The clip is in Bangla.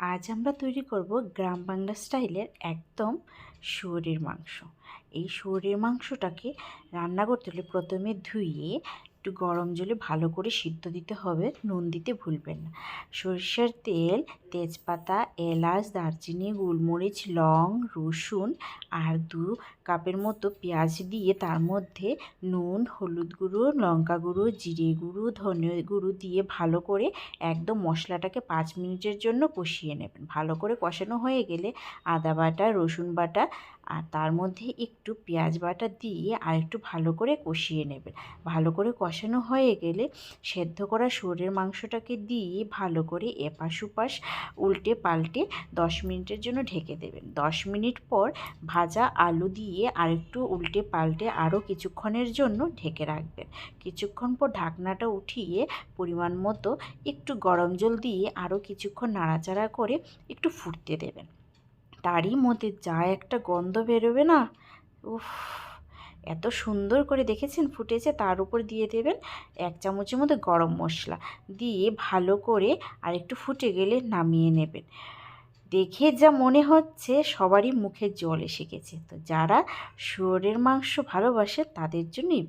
আজ আমরা তৈরি করব গ্রাম বাংলা স্টাইলের একদম শুয়োরের মাংস। এই শুয়োরের মাংসটাকে রান্না করতে হলে প্রথমে ধুয়ে একটু গরম জলে ভালো করে সিদ্ধ দিতে হবে, নুন দিতে ভুলবেন না। সরিষার তেল, তেজপাতা, এলাচ, দারচিনি, গোলমরিচ, লং, রসুন আর দু কাপের মতো পেঁয়াজ দিয়ে তার মধ্যে নুন, হলুদ গুঁড়ো, লঙ্কা গুঁড়ো, জিরে গুঁড়ো, ধনে গুঁড়ো দিয়ে ভালো করে একদম মশলাটাকে পাঁচ মিনিটের জন্য কষিয়ে নেবেন। ভালো করে কষানো হয়ে গেলে আদা বাটা, রসুন বাটা আর তার মধ্যে একটু পেঁয়াজ বাটা দিয়ে আর একটু ভালো করে কষিয়ে নেবেন। ভালো করে কষানো হয়ে গেলে সেদ্ধ করা শুয়োরের মাংসটাকে দিয়ে ভালো করে এপাশ ওপাশ উল্টে পাল্টে দশ মিনিটের জন্য ঢেকে দেবেন। দশ মিনিট পর ভাজা আলু দিয়ে আরেকটু উল্টে পাল্টে আরও কিছুক্ষণের জন্য ঢেকে রাখবেন। কিছুক্ষণ পর ঢাকনাটা উঠিয়ে পরিমাণ মতো একটু গরম জল দিয়ে আরও কিছুক্ষণ নাড়াচাড়া করে একটু ফুটতে দেবেন। তারই মধ্যে যা একটা গন্ধ বেরোবে না? উফ। এত সুন্দর করে দেখেছেন ফুটেছে তার উপর দিয়ে দেবেন এক চামচের মধ্যে গরম মশলা। দিয়ে ভালো করে আর একটু ফুটে গেলে নামিয়ে নেবেন। দেখে যা মনে হচ্ছে সবারই মুখে জল এসে গেছে। তো যারা শুয়োরের মাংস ভালোবাসে, তাদের জন্য এই